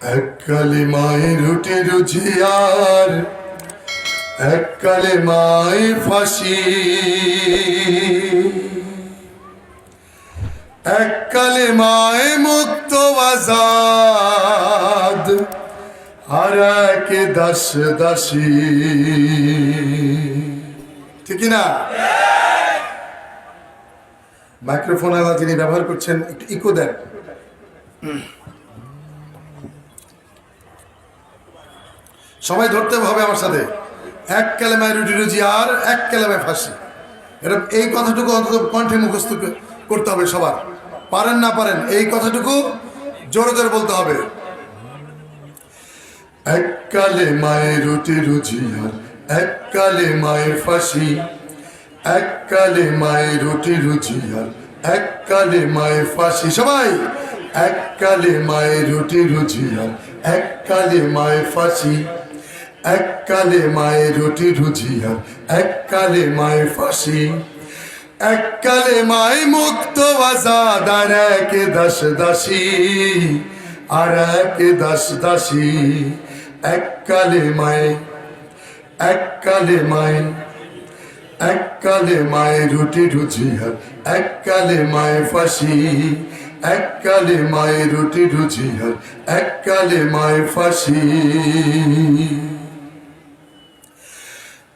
এককালে মায়ের রুটি রুচি আর এককালে মায়ের ফাঁসি। এককালে মায় মুক্ত আজাদ, আর একে দাস দাসী। ঠিক না? মাইক্রোফোন আলা যিনি ব্যবহার করছেন, একটু ইকো দেন। সবাই ধরতে হবে আমার সাথে। এক কালেমায় রুটি রুজি আর এক কালেমায় ফাঁসি। এটা এই কথাটুকু অন্তত কণ্ঠে মুখস্থ করতে হবে সবার। পারেন না পারেন, এই কথাটুকু জোরে জোরে বলতে হবে। এক কালে মায়ের রুটি রুজি আর এক কালে মায়ের ফাঁসি। এক কালে মায়ের রুটি রুজি আর এক কালে মায়ের ফাঁসি। সবাই, এক কালে মায়ের রুটি রুজি আর এক কালে মায়ের ফাঁসি। এক কালে মায়ের রুটি রুজি আর এক কালে মায়ের ফাঁসি। এক কালে মায় মুক্ত আজাদ আর এক দাস দাসী, আর এক দাস দাসী। এক কালে মায় এক কালে মায় এক কালে মায়ের রুটি রুজি আর এক কালে মায়ের ফাঁসি। এক কালে মায়ের রুটি রুজি আর এক কালে মায়ের ফাঁসি।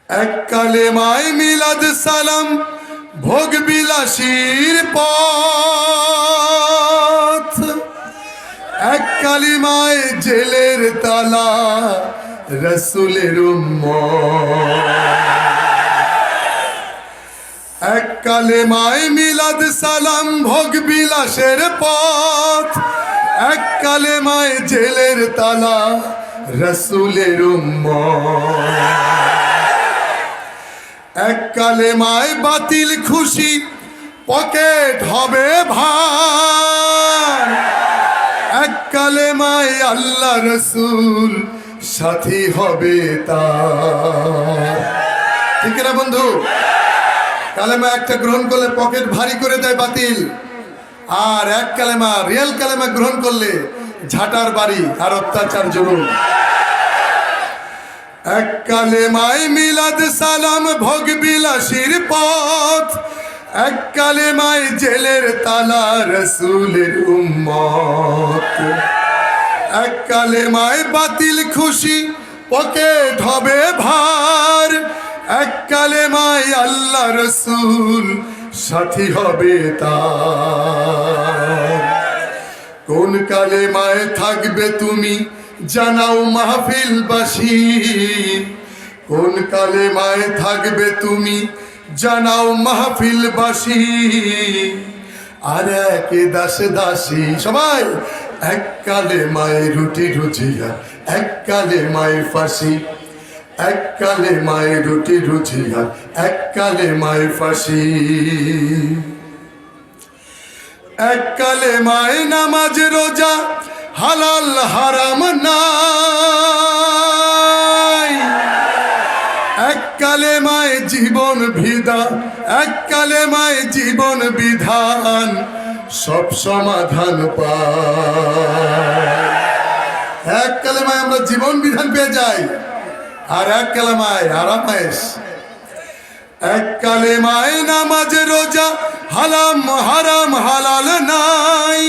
এক কালে মায় মিলাদ সালাম, ভোগ বিলাসীর পথ। এক কালিমায় জেলের তালা, রসুলের উম্মত। এক কালেমায় মিলাদ সালাম, ভোগ বিলাসের পথ। এক কালেমায় জেলের তালা, রসুলের এক কালেমায় বাতিল খুশি, পকেট হবে ভার। এক কালেমায় আল্লাহ রসুল সাথী হবে তার। ঠিক না বন্ধু? কালেমা একটা গ্রহণ করলে পকেট ভারী করে দেয় বাতিল। আর এক কালেমা, রিয়েল কালেমা গ্রহণ করলে ঝাঁটার বাড়ি আর অত্যাচার জরুর এক কালেমায় মিলাদ সালাম ভোগ বিলাসীর পথ। এক কালেমায় জেলের তালা রসুলের উম্মত। এক কালেমায় বাতিল খুশি পকে ধবে ভার। এক কালেমায় আল্লাহ রসুল সাথী হবে তার। কোন কালেমায় থাকবে তুমি জানাও মাহফিলবাসী। কোন কালেমায় থাকবে তুমি জানাও মাহফিলবাসী। আর এক দাস দাসী, সবাই এক কালে মায়ের রুটি রুজিয়া, এক কালে মায়ের ফাঁসি। এক কালে মায়ের রুটি রুজিয়া, এক কালে মায়ের ফাঁসি। এক কালে মায় নামাজ রোজা হালাল, হারাম নাই। এক কালে মায় জীবন বিধা, এক কালে মায় জীবন বিধান, সব সমাধান পায়। এক কালেমায় আমরা জীবন বিধান পেয়ে যাই, আর এক কালেমায় আরামায়েশ। এক কালেমায় নামাজ রোজা হালাম, হারাম, হালাল নাই।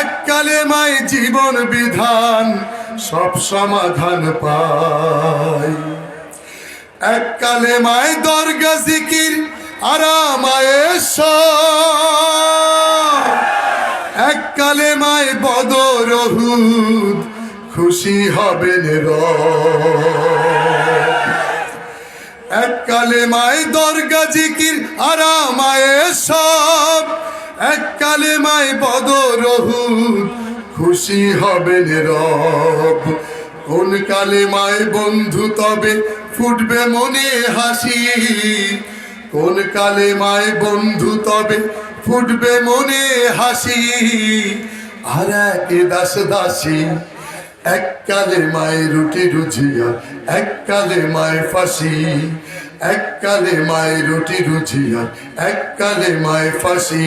এক কালেমায় জীবন বিধান, সব সমাধান পায় এক কালেমায় দরগা জিকির আরামায়েশ এক কালেমায় বদর খুশি হবেন এক কালেমায় দরগা জিকির, আরামায়ে সব। এক কালেমায় বদর হুদ খুশি হবেন রব। কোন কালেমায় বন্ধু তবে ফুটবে মনে হাসি। কোন কালেমায় বন্ধু তবে ফুটবে মনে হাসি। আর এক দাস দাসী, এক কালে মায়ের রুটি রুজিয়া, এক কালে মায়ের ফাঁসি। এক কালে মায়ের রুটি রুজিয়া এক কালে মায়ের ফাঁসি।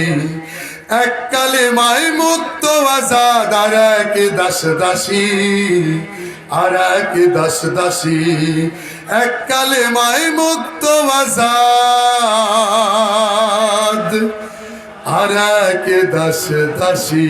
এককালে মায় মুক্ত আজাদ আর এক দাস দাসী। আর এক দাস দাসী। এককালে মায় মুক্ত আজাদ আর এক দাস দাসী।